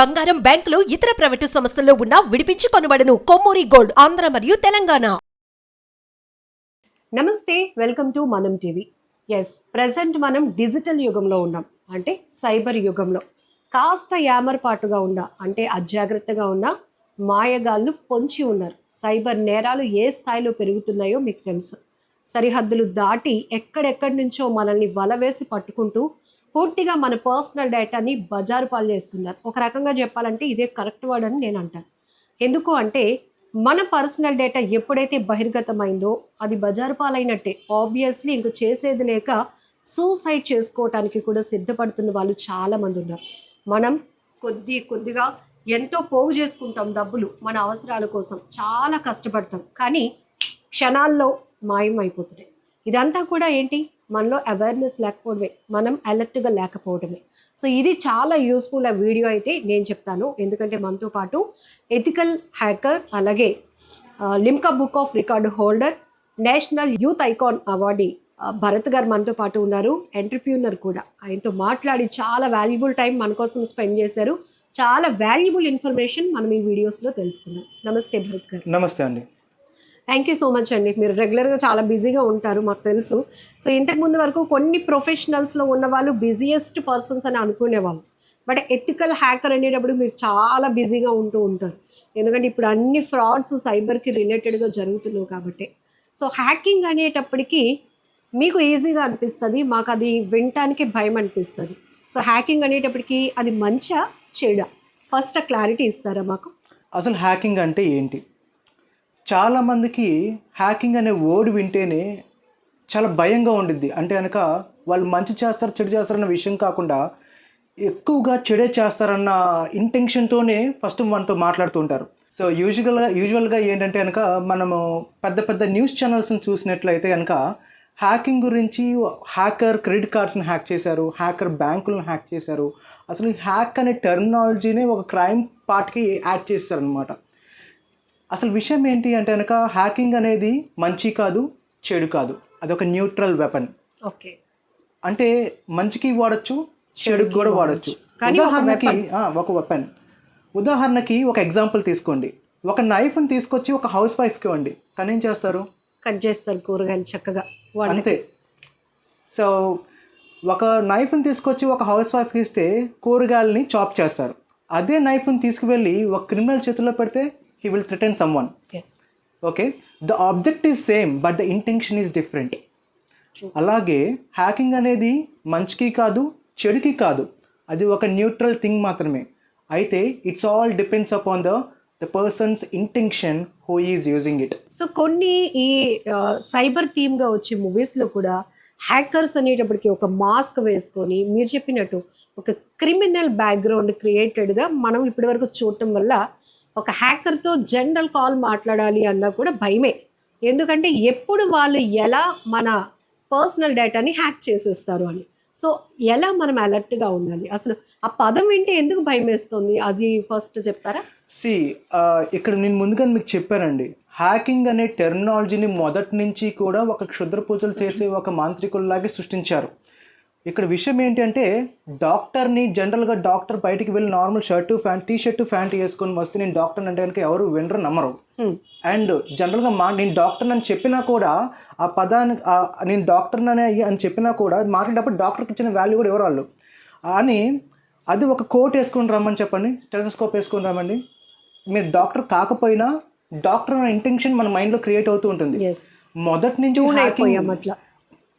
బంగారం బ్యాంకులు ఇతర ప్రైవేటు సంస్థల్లో ఉన్న విడిపించి కొనబడను. కొమ్మూరి గోల్డ్ ఆంధ్ర మరియు తెలంగాణ. నమస్తే welcome to Manam TV. Yes present మనం డిజిటల్ యుగంలో ఉన్నాం. అంటే సైబర్ యుగంలో. కాస్త యామర్పాటుగా ఉన్న అంటే అజాగ్రత్తగా ఉన్న మాయగాళ్ళు పొంచి ఉన్నారు. సైబర్ నేరాలు ఏ స్థాయిలో పెరుగుతున్నాయో మీకు తెలుసు. సరిహద్దులు దాటి ఎక్కడెక్కడి నుంచో మనల్ని వలవేసి పట్టుకుంటూ పూర్తిగా మన పర్సనల్ డేటాని బజారు పాలు చేస్తున్నారు ఒక రకంగా చెప్పాలంటే ఇదే కరెక్ట్ వర్డ్ అని నేను అంటాను. ఎందుకు అంటే మన పర్సనల్ డేటా ఎప్పుడైతే బహిర్గతమైందో అది బజారు పాలైనట్టే. ఆబ్వియస్లీ ఇంక చేసేది లేక సూసైడ్ చేసుకోవటానికి కూడా సిద్ధపడుతున్న వాళ్ళు చాలామంది ఉన్నారు. మనం కొద్ది కొద్దిగా ఎంతో పోగు చేసుకుంటాం డబ్బులు మన అవసరాల కోసం. చాలా కష్టపడతాం. కానీ క్షణాల్లో మాయం అయిపోతున్నాయి ఇదంతా కూడా ఏంటి? మనలో అవేర్నెస్ లేకపోవడమే మనం అలర్ట్గా లేకపోవడమే. సో ఇది చాలా యూస్ఫుల్ ఆ వీడియో అయితే నేను చెప్తాను. ఎందుకంటే మనతో పాటు ఎథికల్ హ్యాకర్ అలాగే Limca book of record holder national youth icon awardee Bharat గారు మనతో పాటు ఉన్నారు ఎంటర్ప్రీనర్ కూడా. ఆయనతో మాట్లాడి చాలా వాల్యుబుల్ టైం మన కోసం స్పెండ్ చేశారు. చాలా వాల్యుబుల్ ఇన్ఫర్మేషన్ మనం ఈ వీడియోస్లో తెలుసుకుందాం. నమస్తే భరత్ గారు. నమస్తే అండి. థ్యాంక్ యూ సో మచ్ అండి. మీరు రెగ్యులర్గా చాలా బిజీగా ఉంటారు మాకు తెలుసు. సో ఇంతకు ముందు వరకు కొన్ని ప్రొఫెషనల్స్లో ఉన్న వాళ్ళు బిజియెస్ట్ పర్సన్స్ అని అనుకునేవాళ్ళు. బట్ ఎథికల్ హ్యాకర్ అనేటప్పుడు మీరు చాలా బిజీగా ఉంటూ ఉంటారు. ఎందుకంటే ఇప్పుడు అన్ని ఫ్రాడ్స్ సైబర్కి రిలేటెడ్గా జరుగుతున్నావు కాబట్టి. సో హ్యాకింగ్ అనేటప్పటికీ మీకు ఈజీగా అనిపిస్తుంది మాకు అది వినటానికి భయం అనిపిస్తుంది. సో హ్యాకింగ్ అనేటప్పటికీ అది మంచా చెడా? ఫస్ట్ క్లారిటీ ఇస్తారా మాకు? అసలు హ్యాకింగ్ అంటే ఏంటి? చాలామందికి హ్యాకింగ్ అనే వర్డ్ వింటేనే చాలా భయంగా ఉండిద్ది. అంటే కనుక వాళ్ళు మంచి చేస్తారు చెడు చేస్తారన్న విషయం కాకుండా ఎక్కువగా చెడే చేస్తారన్న ఇంటెన్షన్తోనే ఫస్ట్ మనతో మాట్లాడుతూ ఉంటారు. సో యూజువల్గా యూజువల్గా ఏంటంటే కనుక మనము పెద్ద పెద్ద న్యూస్ ఛానల్స్ని చూసినట్లయితే కనుక హ్యాకింగ్ గురించి హ్యాకర్ క్రెడిట్ కార్డ్స్ని హ్యాక్ చేశారు హ్యాకర్ బ్యాంకులను హ్యాక్ చేశారు. అసలు హ్యాక్ అనే టెర్మినాలజీని ఒక క్రైమ్ పార్ట్కి యాడ్ చేస్తారనమాట అసలు విషయం ఏంటి అంటే కనుక హ్యాకింగ్ అనేది మంచి కాదు చెడు కాదు. అది ఒక న్యూట్రల్ వెపన్ ఓకే. అంటే మంచికి వాడచ్చు చెడుకి కూడా వాడచ్చు. కానీ ఒక ఉదాహరణకి ఒక వెపన్ ఉదాహరణకి ఒక ఎగ్జాంపుల్ తీసుకోండి. ఒక నైఫ్ని తీసుకొచ్చి ఒక హౌస్ వైఫ్కి ఇవ్వండి. తను ఏం చేస్తారు? కట్ చేస్తారు కూరగాయలు చక్కగా. అంతే. సో ఒక నైఫ్ని తీసుకొచ్చి ఒక హౌస్ వైఫ్కి ఇస్తే కూరగాయలని చాప్ చేస్తారు. అదే నైఫ్ని తీసుకువెళ్ళి ఒక క్రిమినల్ చేతిలో పెడితే he will one yes okay the object is same but the intention is different True. అలాగే హ్యాకింగ్ అనేది మంచికి కాదు చెడుకి కాదు. అది ఒక న్యూట్రల్ థింగ్ మాత్రమే. అయితే it's all depends upon the the person's intention who is using it so కొన్ని ఈ సైబర్ థీమ్గా వచ్చే మూవీస్లో కూడా హ్యాకర్స్ అనేటప్పటికి ఒక మాస్క్ వేసుకొని మీరు చెప్పినట్టు ఒక క్రిమినల్ బ్యాక్గ్రౌండ్ క్రియేటెడ్గా మనం ఇప్పటివరకు చూడటం వల్ల ఒక హ్యాకర్తో జనరల్ కాల్ మాట్లాడాలి అన్నా కూడా భయమే. ఎందుకంటే ఎప్పుడు వాళ్ళు ఎలా మన పర్సనల్ డేటాని హ్యాక్ చేసేస్తారు అని. సో ఎలా మనం అలర్ట్గా ఉండాలి? అసలు ఆ పదం వింటే ఎందుకు భయం వేస్తుంది? అది ఫస్ట్ చెప్తారా? సి ఇక్కడ నేను ముందుగా మీకు చెప్పానండి. హ్యాకింగ్ అనే టెర్మినాలజీని మొదటి నుంచి కూడా ఒక క్షుద్ర పూజలు చేసే ఒక మాంత్రికుల్లాగే సృష్టించారు. ఇక్కడ విషయం ఏంటి అంటే డాక్టర్ని జనరల్గా డాక్టర్ బయటికి వెళ్ళి normal shirt pant T shirt pant వేసుకొని వస్తే నేను డాక్టర్ అంటే కనుక ఎవరు వినరు నమ్మరు. అండ్ జనరల్గా మా నేను డాక్టర్ అని చెప్పినా కూడా ఆ పదానికి నేను డాక్టర్ అని అని చెప్పినా కూడా మాట్లాడేటప్పుడు డాక్టర్కి ఇచ్చిన వాల్యూ కూడా ఎవరు వాళ్ళు. అని అది ఒక కోట్ వేసుకొని రమ్మని చెప్పండి స్టెథోస్కోప్ వేసుకొని రమ్మండి. మీరు డాక్టర్ కాకపోయినా డాక్టర్ అనే ఇంటెన్షన్ మన మైండ్లో క్రియేట్ అవుతూ ఉంటుంది. మొదటి నుంచి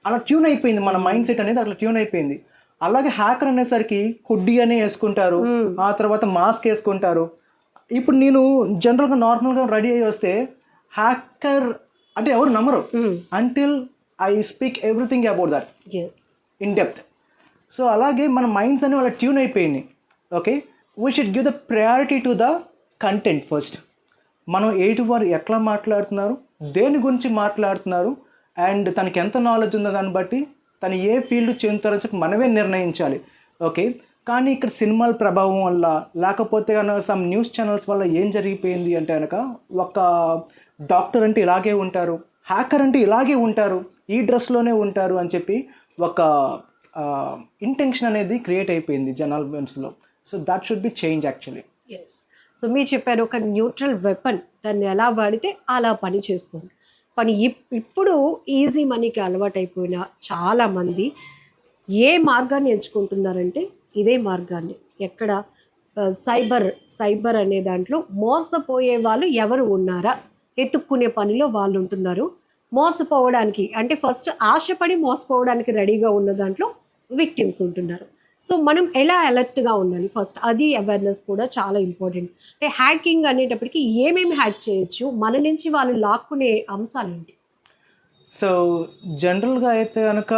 అలా ట్యూన్ అయిపోయింది మన మైండ్ సెట్ అనేది అట్లా ట్యూన్ అయిపోయింది. అలాగే హ్యాకర్ అనేసరికి హుడ్డీ అని వేసుకుంటారు. ఆ తర్వాత మాస్క్ వేసుకుంటారు. ఇప్పుడు నేను జనరల్గా నార్మల్గా రెడీ అయ్యి వస్తే హ్యాకర్ అంటే ఎవరు నమ్మరు. Until I speak everything about that in depth so అలాగే మన మైండ్స్ అనేవి అలా ట్యూన్ అయిపోయింది okay we should give the priority to the content first మనం ఎయిటి వారు ఎట్లా మాట్లాడుతున్నారు? దేని గురించి మాట్లాడుతున్నారు? అండ్ తనకి ఎంత నాలెడ్జ్ ఉందో దాన్ని బట్టి తను ఏ ఫీల్డ్ చెందుతారో చెప్పి మనమే నిర్ణయించాలి. ఓకే కానీ ఇక్కడ సినిమాల ప్రభావం వల్ల లేకపోతే కనుక సమ్ న్యూస్ ఛానల్స్ వల్ల ఏం జరిగిపోయింది అంటే కనుక ఒక డాక్టర్ అంటే ఇలాగే ఉంటారు హ్యాకర్ అంటే ఇలాగే ఉంటారు ఈ డ్రెస్లోనే ఉంటారు అని చెప్పి ఒక ఇంటెన్షన్ అనేది క్రియేట్ అయిపోయింది జనాల మనసులో so that should be change actually yes so మీరు చెప్పారు ఒక న్యూట్రల్ వెపన్ దాన్ని ఎలా వాడితే అలా పని చేస్తుంది. కానీ ఇప్- ఇప్పుడు ఈజీ మనీకి అలవాటైపోయిన చాలామంది ఏ మార్గాన్ని ఎంచుకుంటున్నారంటే ఇదే మార్గాన్ని. ఎక్కడ? సైబర్ సైబర్ అనే దాంట్లో మోసపోయే వాళ్ళు ఎవరు ఉన్నారా? ఎత్తుక్కునే పనిలో వాళ్ళు ఉంటున్నారు. మోసపోవడానికి అంటే ఫస్ట్ ఆశపడి మోసపోవడానికి రెడీగా ఉన్న దాంట్లో విక్టిమ్స్ ఉంటున్నారు. సో మనం ఎలా అలర్ట్గా ఉండాలి? ఫస్ట్ అది అవేర్నెస్ కూడా చాలా ఇంపార్టెంట్ అంటే హ్యాకింగ్ అనేటప్పటికి ఏమేమి హ్యాక్ చేయొచ్చు? మన నుంచి వాళ్ళు లాక్కునే అంశాలు ఏంటి? సో జనరల్గా అయితే కనుక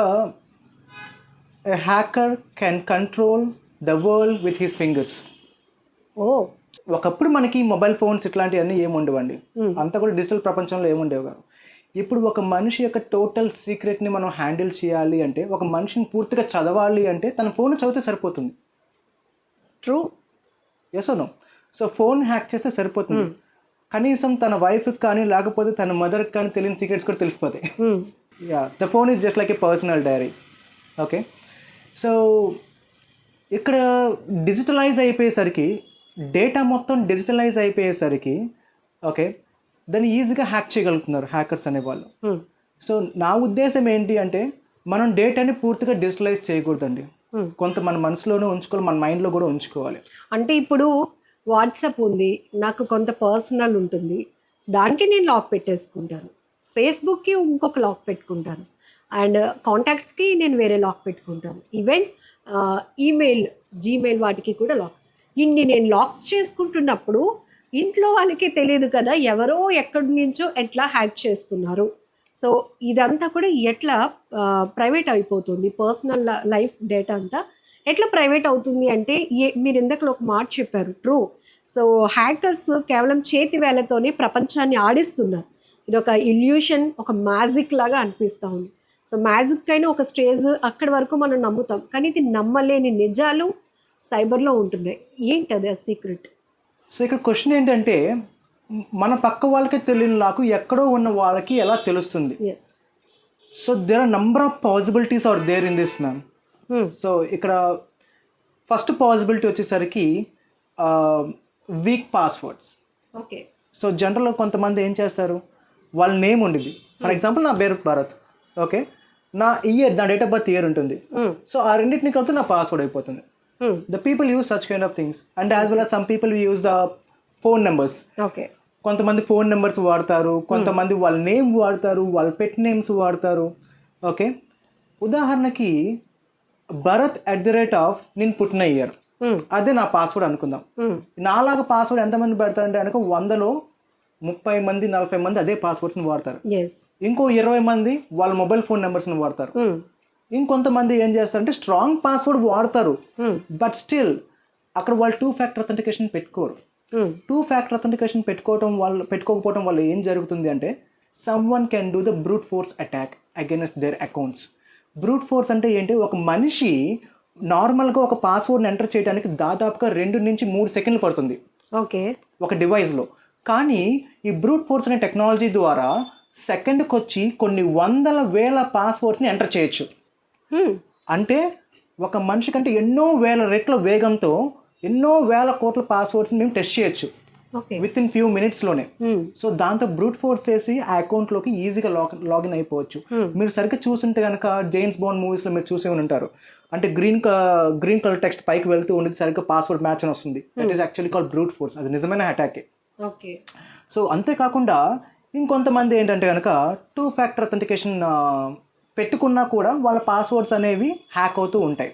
hacker can control the world with his fingers ఓ! ఒకప్పుడు మనకి మొబైల్ ఫోన్స్ ఇట్లాంటివన్నీ ఏమి ఉండవండి. Hmm. అంతా కూడా డిజిటల్ ప్రపంచంలో ఏముండేవి కాదు ఇప్పుడు ఒక మనిషి యొక్క టోటల్ సీక్రెట్ని మనం హ్యాండిల్ చేయాలి అంటే ఒక మనిషిని పూర్తిగా చదవాలి అంటే తన ఫోన్ చదివితే సరిపోతుంది. True yes no so phone hack చేస్తే సరిపోతుంది. కనీసం తన వైఫ్కి కానీ లేకపోతే తన మదర్కి కానీ తెలియని సీక్రెట్స్ కూడా తెలిసిపోతాయి. Yeah the phone is just like a personal diary okay so ఇక్కడ డిజిటలైజ్ అయిపోయేసరికి డేటా మొత్తం డిజిటలైజ్ అయిపోయేసరికి ఓకే దాన్ని ఈజీగా హ్యాక్ చేయగలుగుతున్నారు హ్యాకర్స్ అనేవాళ్ళు. సో నా ఉద్దేశం ఏంటి అంటే మనం డేటాని పూర్తిగా డిజిటలైజ్ చేయకూడదండి. కొంత మన మనసులోనే ఉంచుకోవాలి మన మైండ్లో కూడా ఉంచుకోవాలి. అంటే ఇప్పుడు వాట్సాప్ ఉంది నాకు కొంత పర్సనల్ ఉంటుంది దానికి నేను లాక్ పెట్టేసుకుంటాను. ఫేస్బుక్కి ఇంకొక లాక్ పెట్టుకుంటాను. అండ్ కాంటాక్ట్స్కి నేను వేరే లాక్ పెట్టుకుంటాను. ఈవెన్ ఈమెయిల్ జీమెయిల్ వాటికి కూడా లాక్. ఇన్ని నేను లాక్స్ చేసుకుంటున్నప్పుడు ఇంట్లో వాళ్ళకి తెలియదు కదా ఎవరో ఎక్కడి నుంచో ఎట్లా హ్యాక్ చేస్తున్నారు. సో ఇదంతా కూడా ఎట్లా ప్రైవేట్ అయిపోతుంది పర్సనల్ లైఫ్ డేటా అంతా ఎట్లా ప్రైవేట్ అవుతుంది అంటే ఏ మీరు ఇందాక ఒక మాట చెప్పారు ట్రూ. సో హ్యాకర్స్ కేవలం చేతి వేలతోనే ప్రపంచాన్ని ఆడిస్తున్నారు. ఇది ఒక ఇల్యూషన్ ఒక మ్యాజిక్ లాగా అనిపిస్తూ ఉంది. సో మ్యాజిక్ అయినా ఒక స్టేజ్ అక్కడి వరకు మనం నమ్ముతాం. కానీ ఇది నమ్మలేని నిజాలు సైబర్లో ఉంటున్నాయి. ఏంటి అది ఆ సీక్రెట్? సో ఇక్కడ క్వశ్చన్ ఏంటంటే మన పక్క వాళ్ళకి తెలియని నాకు ఎక్కడో ఉన్న వాళ్ళకి ఎలా తెలుస్తుంది? So there are number of possibilities are there in this ma'am so ఇక్కడ ఫస్ట్ పాసిబిలిటీ వచ్చేసరికి వీక్ పాస్వర్డ్స్ ఓకే సో జనరల్గా కొంతమంది ఏం చేస్తారు? వాళ్ళ నేమ్ ఉండింది ఫర్ ఎగ్జాంపుల్ నా పేరు భారత్. ఓకే నా ఇయర్ నా డేట్ ఆఫ్ బర్త్ ఇయర్ ఉంటుంది. సో ఆ రెండింటిని కలిపి నా పాస్వర్డ్ అయిపోతుంది. The people use such kind of things and as well as some people use the phone numbers okay కొంతమంది ఫోన్ నెంబర్స్ వాడతారు కొంతమంది వాళ్ళ నేమ్ వాడతారు వాళ్ళ పెట్ నేమ్స్ వాడతారు. ఓకే ఉదాహరణకి Bharat at the rate of నేను పుట్టిన ఇయర్ అదే నా పాస్వర్డ్ అనుకుందాం. నాలాగా పాస్వర్డ్ ఎంతమంది పెడతారంటే కనుక వందలో ముప్పై మంది నలభై మంది అదే పాస్వర్డ్స్ని వాడతారు. ఇంకో ఇరవై మంది వాళ్ళ మొబైల్ ఫోన్ నెంబర్స్ని వాడతారు. ఇంకొంతమంది ఏం చేస్తారంటే స్ట్రాంగ్ పాస్వర్డ్ వాడతారు. బట్ స్టిల్ అక్కడ వాళ్ళు టూ ఫ్యాక్టర్ అథెంటికేషన్ పెట్టుకోరు. టూ ఫ్యాక్టర్ అథెంటికేషన్ పెట్టుకోవటం వల్ల పెట్టుకోకపోవడం వల్ల ఏం జరుగుతుంది అంటే someone can do the brute force attack against their accounts brute force అంటే ఏంటి? ఒక మనిషి నార్మల్గా ఒక పాస్వర్డ్ని ఎంటర్ చేయడానికి దాదాపుగా రెండు నుంచి మూడు సెకండ్లు పడుతుంది. ఓకే. ఒక డివైస్లో కానీ ఈ బ్రూట్ ఫోర్స్ అనే టెక్నాలజీ ద్వారా సెకండ్కి వచ్చి కొన్ని వందల వేల పాస్వర్డ్స్ని ఎంటర్ చేయొచ్చు. అంటే ఒక మనిషి కంటే ఎన్నో వేల రెట్ల వేగంతో ఎన్నో వేల కోట్ల పాస్వర్డ్స్ని మేము టెస్ట్ చేయొచ్చు. విత్ ఇన్ ఫ్యూ మినిట్స్లోనే సో దాంతో బ్రూట్ ఫోర్స్ చేసి ఆ అకౌంట్లోకి ఈజీగా లాగ్ లాగిన్ అయిపోవచ్చు. మీరు సరిగ్గా చూస్తుంటే కనుక జేమ్స్ బాండ్ మూవీస్లో మీరు చూసే ఉంటారు. అంటే గ్రీన్ గ్రీన్ కలర్ టెక్స్ట్ పైకి వెళ్తూ ఉండేది సరిగ్గా పాస్వర్డ్ మ్యాచ్ అని వస్తుంది. That is actually call brute force అది నిజమైన అటాకే ఓకే సో అంతేకాకుండా ఇంకొంతమంది ఏంటంటే కనుక టూ ఫ్యాక్టర్ అథెంటికేషన్ పెట్టుకున్నా కూడా వాళ్ళ పాస్వర్డ్స్ అనేవి హ్యాక్ అవుతూ ఉంటాయి.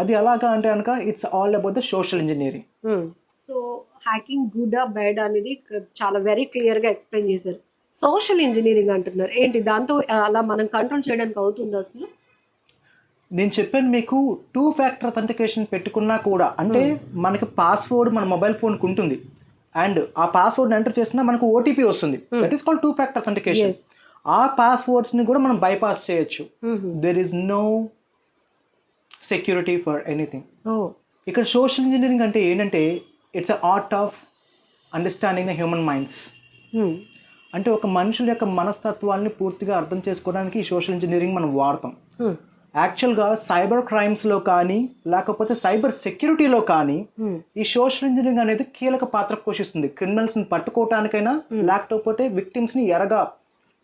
అది ఎలాగా అంటే కనుక it's all about the social engineering so hacking good bad అనేది చాలా వెరీ క్లియర్గా ఎక్స్ప్లెయిన్ చేశారు. సోషల్ ఇంజనీరింగ్ అంటున్నారు. ఏంటి? దాంతో అలా మనం కంట్రోల్ చేయడానికి అవుతుంది అసలు? నేను చెప్పాను మీకు టూ ఫ్యాక్టర్ అథెంటికేషన్ పెట్టుకున్నా కూడా అంటే మనకి పాస్వర్డ్ మన మొబైల్ ఫోన్కి ఉంటుంది. అండ్ ఆ పాస్వర్డ్ ఎంటర్ చేసినా మనకు ఓటీపీ వస్తుంది. That is call two factor authentication. ఆ పాస్వర్డ్స్ని కూడా మనం బైపాస్ చేయొచ్చు. There is no security for anything ఇక్కడ సోషల్ ఇంజనీరింగ్ అంటే ఏంటంటే it's a art of understanding the human minds అంటే ఒక మనుషుల యొక్క మనస్తత్వాల్ని పూర్తిగా అర్థం చేసుకోవడానికి ఈ సోషల్ ఇంజనీరింగ్ మనం వాడతాం. యాక్చువల్గా సైబర్ క్రైమ్స్లో కానీ లేకపోతే సైబర్ సెక్యూరిటీలో కానీ. ఈ సోషల్ ఇంజనీరింగ్ అనేది కీలక పాత్ర పోషిస్తుంది. క్రిమినల్స్ని పట్టుకోవటానికైనా లేకపోతే విక్టిమ్స్ని ఎరగా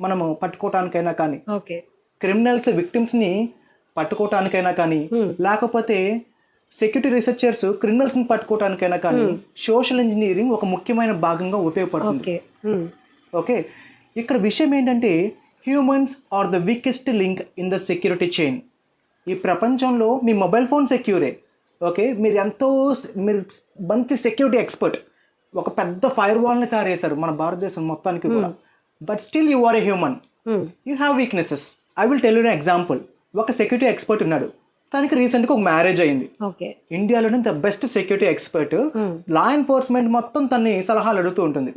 మనము పట్టుకోవటానికైనా కానీ. క్రిమినల్స్ విక్టిమ్స్ని పట్టుకోవటానికైనా కానీ Hmm. లేకపోతే సెక్యూరిటీ రీసెర్చర్స్ క్రిమినల్స్ని పట్టుకోవటానికైనా కానీ సోషల్ ఇంజనీరింగ్ ఒక ముఖ్యమైన భాగంగా ఉపయోగపడుతుంది. ఓకే. ఉమ్. ఓకే. ఇక్కడ విషయం ఏంటంటే humans are the weakest link in the security chain. ఈ ప్రపంచంలో మీ మొబైల్ ఫోన్ సెక్యూరే. ఓకే. మీరు ఎంతో మీరు మంచి సెక్యూరిటీ ఎక్స్పర్ట్. ఒక పెద్ద ఫైర్ వాల్ని తయారు చేశారు మన భారతదేశం మొత్తానికి కూడా. But still you are a human. You have weaknesses I will tell you example ఒక సెక్యూరిటీ ఎక్స్పర్ట్ ఉన్నాడు. తనకి రీసెంట్గా ఒక మ్యారేజ్ అయింది. ఇండియాలోనే the best security expert Hmm. Law enforcement మొత్తం తన్ని సలహాలు అడుగుతూ ఉంటుంది.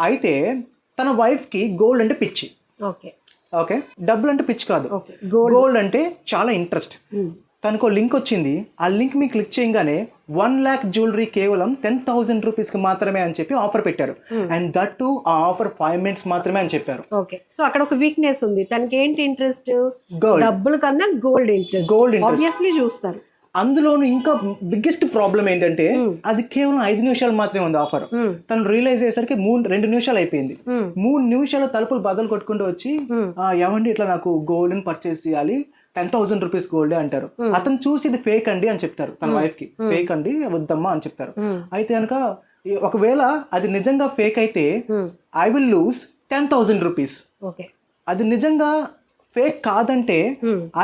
అయితే తన వైఫ్కి గోల్డ్ అంటే పిచ్చి. ఓకే. ఓకే? డబ్బులు అంటే పిచ్చి కాదు. గోల్డ్ అంటే చాలా ఇంట్రెస్ట్ ఉమ్. తనకు లింక్ వచ్చింది. ఆ లింక్ మీ క్లిక్ చేయగానే వన్ ల్యాక్ జ్యువెలరీ కేవలం టెన్ థౌసండ్ రూపీస్కి మాత్రమే అని చెప్పి ఆఫర్ పెట్టారు. అండ్ దట్ టు ఆ ఆఫర్ ఫైవ్ మినిట్స్ మాత్రమే అని చెప్పారు. ఓకే సో అక్కడ ఒక వీక్నెస్ ఉంది. తనకి ఏంటి ఇంట్రెస్ట్ గోల్డ్ డబ్బుల కన్నా గోల్డ్ ఇంట్రెస్ట్ interest. ఆబ్వియస్లీ చూస్తారు. అందులోను ఇంకా బిగ్గెస్ట్ ప్రాబ్లం ఏంటంటే Hmm. అది కేవలం ఐదు నిమిషాలు మాత్రమే ఉంది ఆఫర్ ఉమ్. తను రియలైజ్ అయ్యేసరికి మూడు రెండు నిమిషాలు అయిపోయింది. ఉమ్. మూడు నిమిషాలు తలుపులు బదులు కొట్టుకుంటూ వచ్చి Hmm. "ఆ, ఏమండి ఇట్లా నాకు గోల్డ్ పర్చేస్ చేయాలి? టెన్ థౌసండ్ రూపీస్ గోల్డ్ అంటారు. అతను చూసి ఇది ఫేక్ అండి అని చెప్తారు తన వైఫ్కి. ఫేక్ అండి వద్దమ్మా అని చెప్తారు. అయితే కనుక ఒకవేళ అది నిజంగా ఫేక్ అయితే. I will lose ten thousand rupees okay. అది నిజంగా ఫేక్ కాదంటే.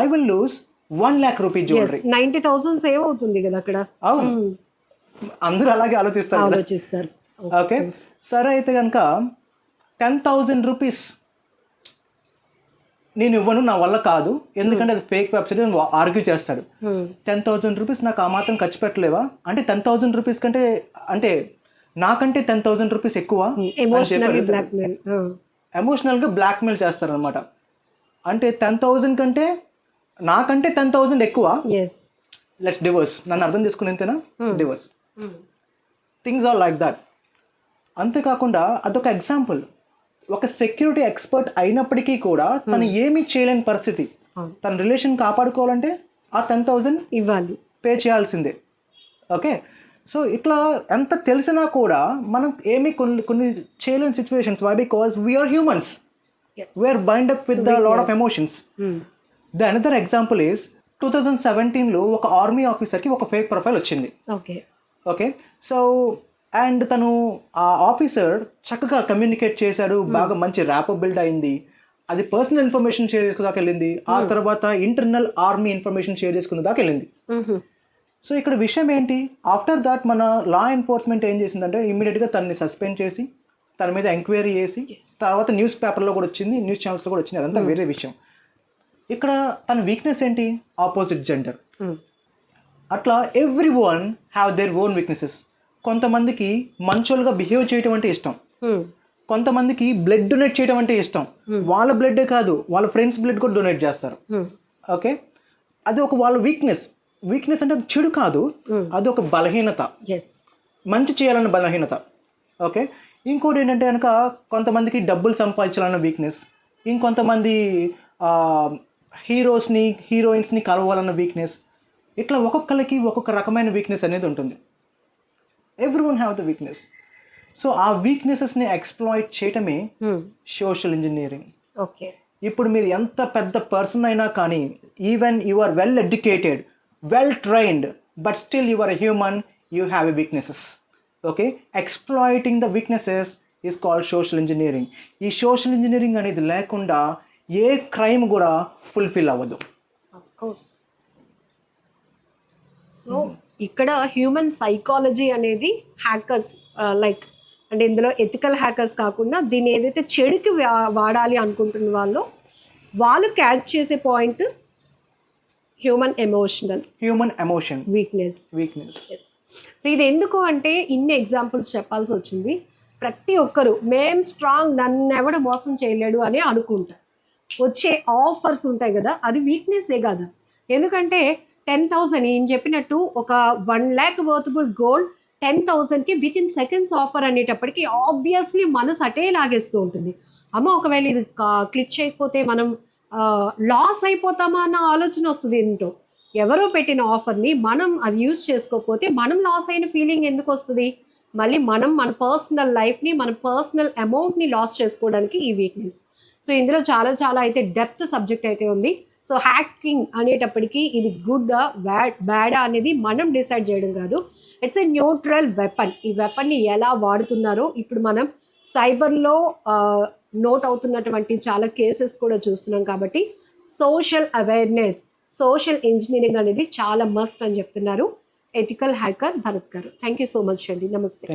I will lose one lakh rupee jewellery ninety thousand save అవుతుంది కదా అక్కడ. అవును. అందరూ అలాగే ఆలోచిస్తారు. ఆలోచిస్తారు. ఓకే సరే అయితే కనుక టెన్ థౌజండ్ రూపీస్ నేను ఇవ్వను నా వల్ల కాదు. ఎందుకంటే అది ఫేక్ వెబ్సైట్ ఆర్గ్యూ చేస్తాడు. టెన్ థౌజండ్ రూపీస్ నాకు ఆ మాత్రం ఖర్చు పెట్టలేవా? అంటే టెన్ థౌజండ్ రూపీస్ కంటే అంటే నాకంటే టెన్ థౌజండ్ రూపీస్ ఎక్కువ ఎమోషనల్లీ బ్లాక్మెయిల్ ఎమోషనల్గా బ్లాక్మెయిల్ చేస్తారు అనమాట అంటే టెన్ థౌజండ్ కంటే నాకంటే టెన్ థౌజండ్ ఎక్కువ? లెట్స్ డివోర్స్ నన్ను అర్థం చేసుకుని ఎంతేనా divorce things are like that అంతేకాకుండా అదొక ఎగ్జాంపుల్ ఒక సెక్యూరిటీ ఎక్స్పర్ట్ అయినప్పటికీ కూడా తను ఏమీ చేయలేని పరిస్థితి. అవును. తన రిలేషన్ కాపాడుకోవాలంటే ఆ టెన్ థౌజండ్ ఇవ్వాలి. పే చేయాల్సిందే. ఓకే సో ఇట్లా ఎంత తెలిసినా కూడా మనం ఏమీ కొన్ని కొన్ని చేయలేని situations why because we are humans we are bind up with the lot of emotions. The another example is two thousand సెవెంటీన్లో ఒక ఆర్మీ ఆఫీసర్కి ఒక ఫేక్ ప్రొఫైల్ వచ్చింది. ఓకే ఓకే సో అండ్ తను ఆ ఆఫీసర్ చక్కగా కమ్యూనికేట్ చేశాడు. బాగా మంచి ర్యాప్ బిల్డ్ అయింది. అది పర్సనల్ ఇన్ఫర్మేషన్ షేర్ చేసుకునే దాకా వెళ్ళింది. ఆ తర్వాత ఇంటర్నల్ ఆర్మీ ఇన్ఫర్మేషన్ షేర్ చేసుకునే దాకా వెళ్ళింది. ఉహు. సో ఇక్కడ విషయం ఏంటి? ఆఫ్టర్ దాట్ మన లా ఎన్ఫోర్స్మెంట్ ఏం చేసిందంటే ఇమ్మీడియట్గా తనని సస్పెండ్ చేసి తన మీద ఎంక్వైరీ చేసి తర్వాత న్యూస్ పేపర్లో కూడా వచ్చింది. న్యూస్ ఛానల్స్లో కూడా వచ్చింది. అదంతా వేరే విషయం. ఇక్కడ తన వీక్నెస్ ఏంటి? Opposite gender. అట్లా every one have their own weaknesses కొంతమందికి మంచోళ్ళుగా బిహేవ్ చేయటం అంటే ఇష్టం. కొంతమందికి బ్లడ్ డొనేట్ చేయడం అంటే ఇష్టం. వాళ్ళ బ్లడ్డే కాదు వాళ్ళ ఫ్రెండ్స్ బ్లడ్ కూడా డొనేట్ చేస్తారు. ఓకే? అది ఒక వాళ్ళ వీక్నెస్. వీక్నెస్ అంటే అది చెడు కాదు. అది ఒక బలహీనత. ఎస్ మంచి చేయాలన్న బలహీనత. ఓకే? ఇంకోటి ఏంటంటే కనుక కొంతమందికి డబ్బులు సంపాదించాలన్న వీక్నెస్. ఇంకొంతమంది హీరోస్ని హీరోయిన్స్ని కలవాలన్న వీక్నెస్. ఇట్లా ఒక్కొక్కరికి ఒక్కొక్క రకమైన వీక్నెస్ అనేది ఉంటుంది. Every one have the weakness so ఆ వీక్నెసెస్ని ఎక్స్ప్లాయిట్ చేయటమే. సోషల్ ఇంజనీరింగ్ ఓకే ఇప్పుడు మీరు ఎంత పెద్ద పర్సన్ అయినా కానీ even you are well educated well trained but still you are human you have a weaknesses okay exploiting the weaknesses is called social engineering ఈ సోషల్ ఇంజనీరింగ్ అనేది లేకుండా ఏ క్రైమ్ కూడా ఫుల్ఫిల్ అవ్వదు. సో ఇక్కడ హ్యూమన్ సైకాలజీ అనేది hackers like అంటే ఇందులో ఎథికల్ హ్యాకర్స్ కాకుండా దీన్ని ఏదైతే చెడుకి వా- వాడాలి అనుకుంటున్న వాళ్ళు వాళ్ళు క్యాచ్ చేసే point human emotional human emotion weakness weakness so ఇది ఎందుకు అంటే ఇన్ని ఎగ్జాంపుల్స్ చెప్పాల్సి వచ్చింది. ప్రతి ఒక్కరు మేం స్ట్రాంగ్ నన్ను ఎవడు మోసం చేయలేడు అని అనుకుంటారు. వచ్చే ఆఫర్స్ ఉంటాయి కదా అది వీక్నెస్సే కదా. ఎందుకంటే టెన్ థౌసండ్ ఈయన చెప్పినట్టు ఒక one lakh worthable gold ten థౌజండ్కి విత్ ఇన్ సెకండ్స్ ఆఫర్ అనేటప్పటికి ఆబ్వియస్లీ మనసు అటే లాగేస్తూ ఉంటుంది. అమ్మ ఒకవేళ ఇది క్లిక్ చేయకపోతే మనం లాస్ అయిపోతామా అన్న ఆలోచన వస్తుంది ఏంటో. ఎవరో పెట్టిన ఆఫర్ని మనం అది యూజ్ చేసుకోకపోతే మనం లాస్ అయిన ఫీలింగ్ ఎందుకు వస్తుంది? మళ్ళీ మనం మన పర్సనల్ లైఫ్ని మన పర్సనల్ అమౌంట్ని లాస్ చేసుకోవడానికి ఈ వీక్నెస్ సో ఇందులో చాలా చాలా అయితే డెప్త్ సబ్జెక్ట్ అయితే ఉంది. సో హ్యాకింగ్ అనేటప్పటికీ ఇది గుడ్ బ్యాడ్ బ్యాడా అనేది మనం డిసైడ్ చేయడం కాదు. ఇట్స్ ఎ న్యూట్రల్ వెపన్ ఈ వెపన్ని ఎలా వాడుతున్నారో ఇప్పుడు మనం సైబర్లో నోట్ అవుతున్నటువంటి చాలా కేసెస్ కూడా చూస్తున్నాం కాబట్టి సోషల్ అవేర్నెస్ సోషల్ ఇంజనీరింగ్ అనేది చాలా మస్ట్ అని చెప్తున్నారు. ఎథికల్ హ్యాకర్ భరత్ గారు థ్యాంక్ యూ సో మచ్ అండి నమస్తే